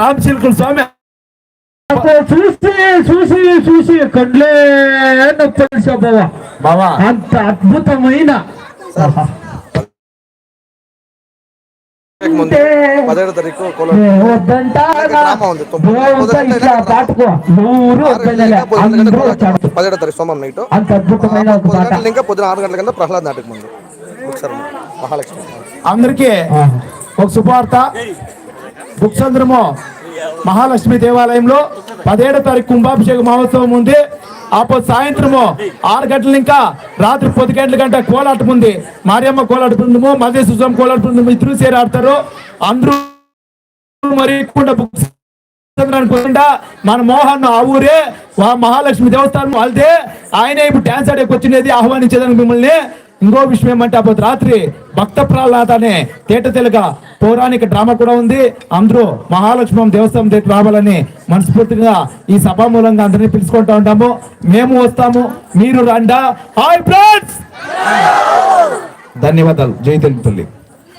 రామ్ స్వామి. చూసి చూసి చూసి కండ్లే నొప్పి బాబా బావా. అంత అద్భుతమైన. ముందు పదిహేడు తారీఖు ఉంది. పదిహేడు తారీఖు సోమవారం నైట్ ఇంకా పొద్దున ఆరు గంటల కింద ప్రహ్లాద్ నాటకం ముందు ఒకసారి మహాలక్ష్మి. అందరికీ ఒక శుభవార్త. బుక్సంద్రము మహాలక్ష్మి దేవాలయంలో పదిహేడో తారీఖు కుంభాభిషేక మహోత్సవం ఉంది. ఆపో సాయంత్రము ఆరు గంటల ఇంకా రాత్రి పది గంటల గంట కోలాటం ఉంది. మారియమ్మ కోలాట బృందము మధ్య సుజం కోలాట బృందము ఇద్దరు సేరి ఆడతారు. అందరూ మరి కుండ బుక్స్ అనుకుంటా మన మోహన్ ఆ ఊరే మహాలక్ష్మి దేవస్థానం వాళ్ళదే. ఆయనే ఇప్పుడు డాన్స్ ఆడేకి వచ్చినది ఆహ్వానించేదానికి మిమ్మల్ని. ఇంకో విషయం ఏమంటే అప్పుడు రాత్రి భక్త ప్రహ్లాద అనే తేట తెలుగ పౌరాణిక డ్రామా కూడా ఉంది. అందరూ మహాలక్ష్మి దేవస్థానం దగ్గర రావాలని మనస్ఫూర్తిగా ఈ సభా మూలంగా అందరినీ పిలుచుకుంటా ఉంటాము. మేము వస్తాము మీరు రండా. Hi friends! ధన్యవాదాలు. జై తెలుపుతల్లి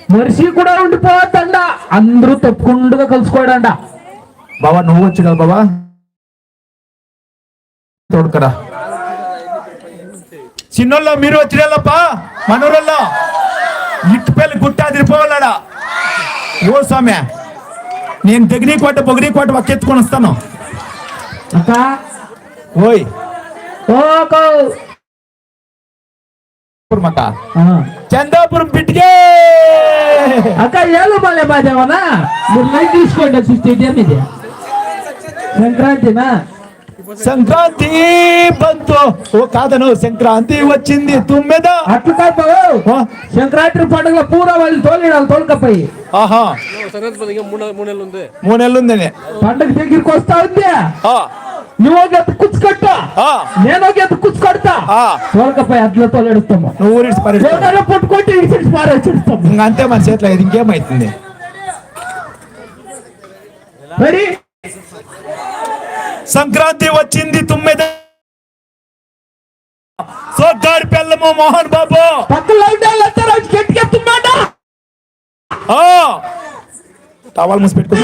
మనిషి కూడా ఉండిపోవద్దండ అందరూ తప్పకుండా కలుసుకోవడండ బాబా నువ్వు వచ్చు కదా బాబా తోడుకరా. చిన్నోళ్ళ మీరు వచ్చినప్ప ఇట్టు పెళ్ళి గుట్ట అదిరిపోవాలడా? ఓ స్వామి నేను దగ్గరి కోట పొగిరి కోట ఒక్కెత్తుకొని వస్తాను. అక్క. ఓయ్. మక్క. చందాపురం బిడ్డకే అక్క ఏళ్ళు బాలే బాజావనా మీరు లైట్ తీసుకోండి ఇది సంక్రాంతినా సంక్రాంతి బంతు ఓ కాదను సంక్రాంతి వచ్చింది తుమ్మెద. అట్లు కాదు. సంక్రాంతి పండుగ పూరా వాళ్ళు తోలిడాలి తోలుకపోయి. ఆహా. మూడు నెలలు ఉంది. పండుగ దగ్గరికి వస్తా ఉంది ఆ, నువ్వు ఎత్తు కుచ్చుకొట్టా ఆ, నేను ఎత్తు కుచ్చుకొడతా. తోలకపోయి అట్లా తోలెడుస్తాము. నువ్వు పట్టుకుంటే పారేసిస్తాము. ఇంకా అంతే మన చేతిలో ఇది ఇంకేమైతుంది? మరి సంక్రాంతి వచ్చింది తుమ్మెద సోగ్గాడి పెళ్ళము మోహన్ బాబు. టవల్ మూసి పెట్టుకో.